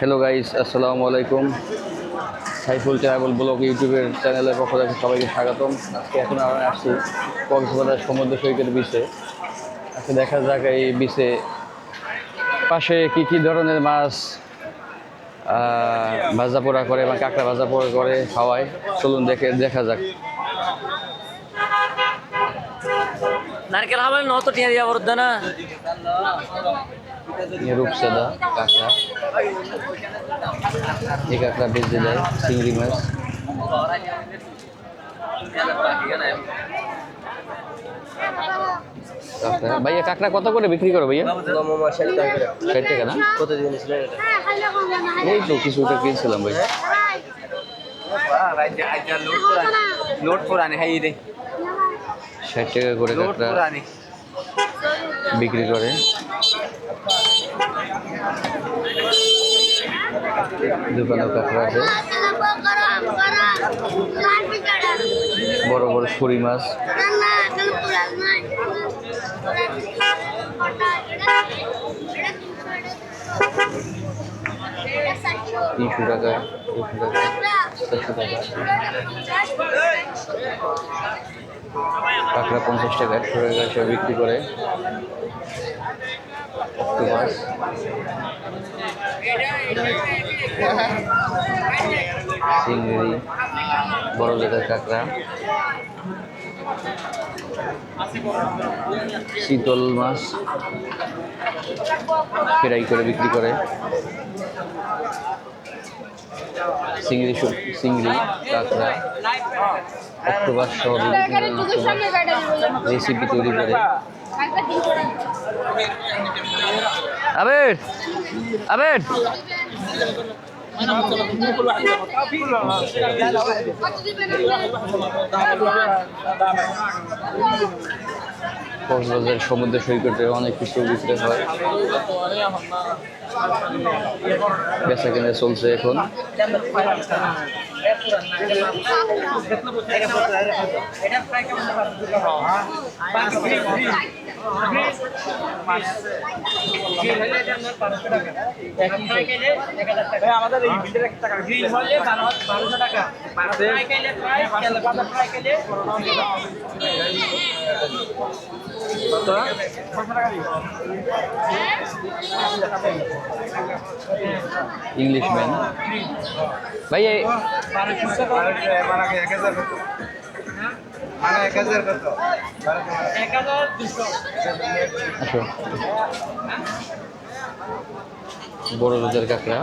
Hello guys আসসালামু আলাইকুম Saiful travel blog ইউটিউবের চ্যানেলের পক্ষ থেকে সবাইকে স্বাগতম। আজকে এখন আমরা আসছি কক্সবাজার সমুদ্র সৈকত বিচে আজকে দেখা যাক এই বিচে পাশে কি কি ধরনের মাছ ভাজা পোড়া করে বা কাঁকড়া ভাজা পোড়া করে খাওয়ায়। চলুন দেখে, দেখা যাক। নারকেল খাবেন নত টিয়া দিয়া বরদ্দা না এই রূপসাদা কাঁকড়া। এই কাঁকড়া বেঁচে যায় চিংড়ি মাছ। ভাইয়া কাঁকড়া কত করে বিক্রি করো ভাইয়া? ষাট টাকা না? প্রতিদিন এই তো কিছুটা কিনছিলাম ভাই। ষাট টাকা করে কাঁকড়া বিক্রি করে। কাঁকড়া আছে। বড় বড় ছুরি মাছ। তিনশো টাকা তিনশো টাকা চারশো টাকা। কাঁকড়া পঞ্চাশ টাকা একশো টাকা সব বিক্রি করে অক্টোপাস চিংড়ি বড় জাতের কাঁকড়া। শীতল মাছ, ফ্রাই করে বিক্রি করে। চিংড়ি চিংড়ি কাঁকড়া অক্টোপাস সহ বিভিন্ন রেসিপি তৈরি করে। আবের আবের কক্সবাজার সমুদ্র সৈকতে অনেক কিছু বিক্রি হয়। বেচা কেনা চলছে এখন। আমাদের এই বিলের একটা টাকা হলে বারোশো টাকা। কত ইংলিশম্যান ভাই বড় দুধের কাঁকড়া।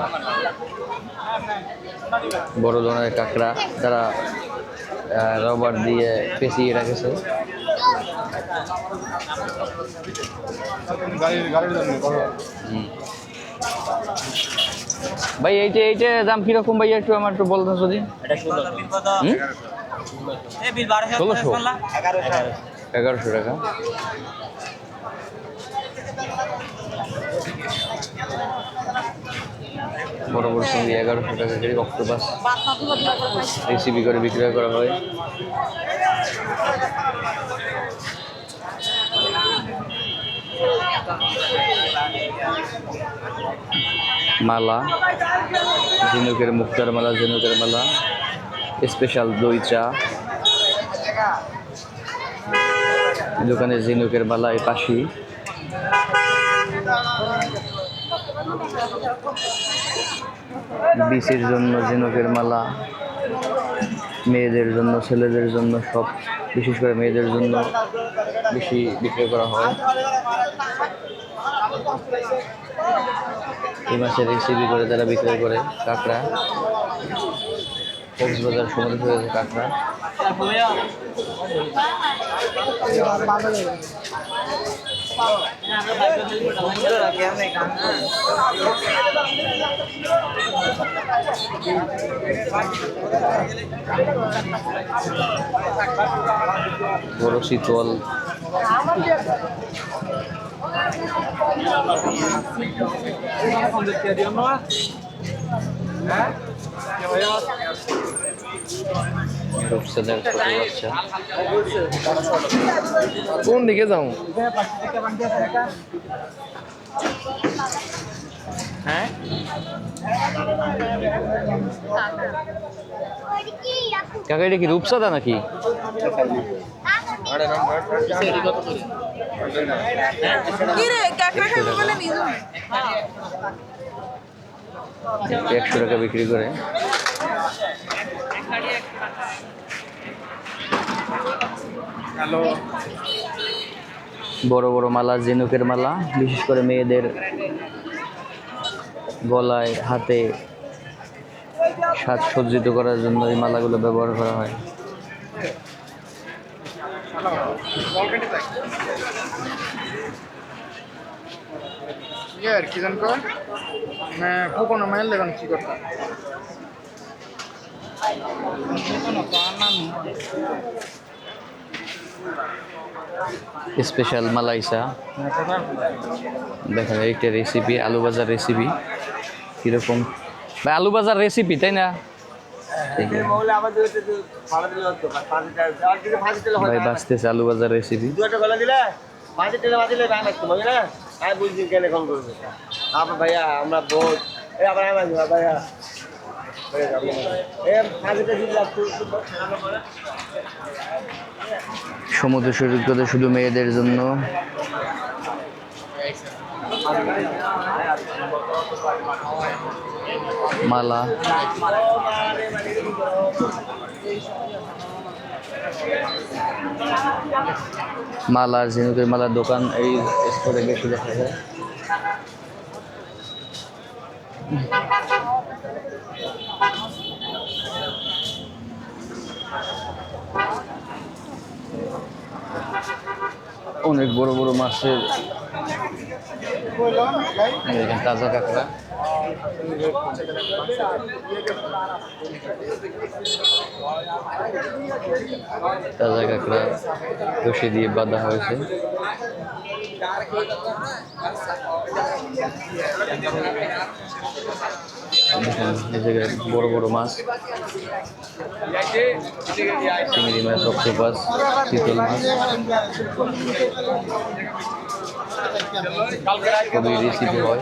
বড় ধরনের কাঁকড়া তারা রবার দিয়ে পেঁচিয়ে রাখেছে। হুম। ভাই এইটা এইটা দাম কীরকম ভাই একটু আমার একটু বলতেন যদি। ষোলোশো? এগারোশো টাকা। বড় বড় চিংড়ি এগারোশো টাকা করে অক্টোপাস রেসিপি করে বিক্রয় করা হয়। মালা ঝিনুকের মুক্তার মালা ঝিনুকের মালা। স্পেশাল দই চা। দোকানে ঝিনুকের মালা এই পাশি। বিচির জন্য ঝিনুকের মালা, মেয়েদের জন্য, ছেলেদের জন্য সব, বিশেষ করে মেয়েদের জন্য বেশি বিক্রি করা হয়। এই মাছের রেসিপি করে তারা বিক্রয় করে, কাঁকড়া। কক্সবাজার সমুদ্র থেকে কাঁকড়া। বড় শীতল। বাচ্চা কোন দিকে যাও? হ্যাঁ? কাকা এটা কি রূপসাদা নাকি? কিরে কাকড়া খাবি বলে নিজে? একশো টাকা বিক্রি করে। বড় বড় মালা জিনুকের মালা বিশেষ করে মেয়েদের গলায় হাতে সাজসজ্জিত করার জন্য এই মালাগুলো ব্যবহার করা হয়। কি জান పోకుండా మైల్ దగ్గర నుంచి కొట్ట স্পেশাল মালাইসা। দেখা একটা রেসিপি আলু ভাজার রেসিপি কীরকম? আলু ভাজার রেসিপি তাই না? ভাই বাঁচতেছে আলু ভাজার রেসিপি দুটো বেলা দিলে বাজেট বাজিলে না আমি বুঝছি কেন ফোন করবে। ভাইয়া, আমরা বহুত এই আবার আমি আসব ভাইয়া সমুদ্র সৈকতে শুধু মেয়েদের জন্য। মালা। মালা, ঝিনুকের মালার দোকান এই স্পটে বেশি দেখা যায়। অনেক বড় বড় মাছের তাজা কাঁকড়া। তাজা কাঁকড়া রশি দিয়ে বাঁধা হয়েছে। বড় বড় মাছ। চিংড়ি মাছ অক্টোপাস চিতল মাছ। খুবই রেসিপি হয়।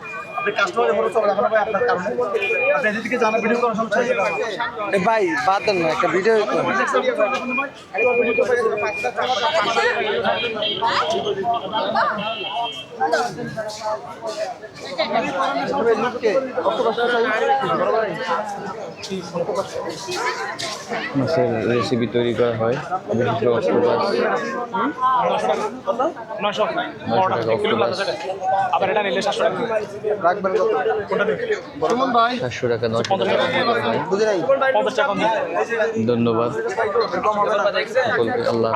ভাই বাদ দেন না একটা ভিডিও মাছের রেসিপি তৈরি করা হয়। বিশেষ আবার এটা নিলে রাখবেন সুমন ভাই। সাতশো টাকা নশো টাকা। বুঝে নাই? ধন্যবাদ। সকলকে আল্লাহ।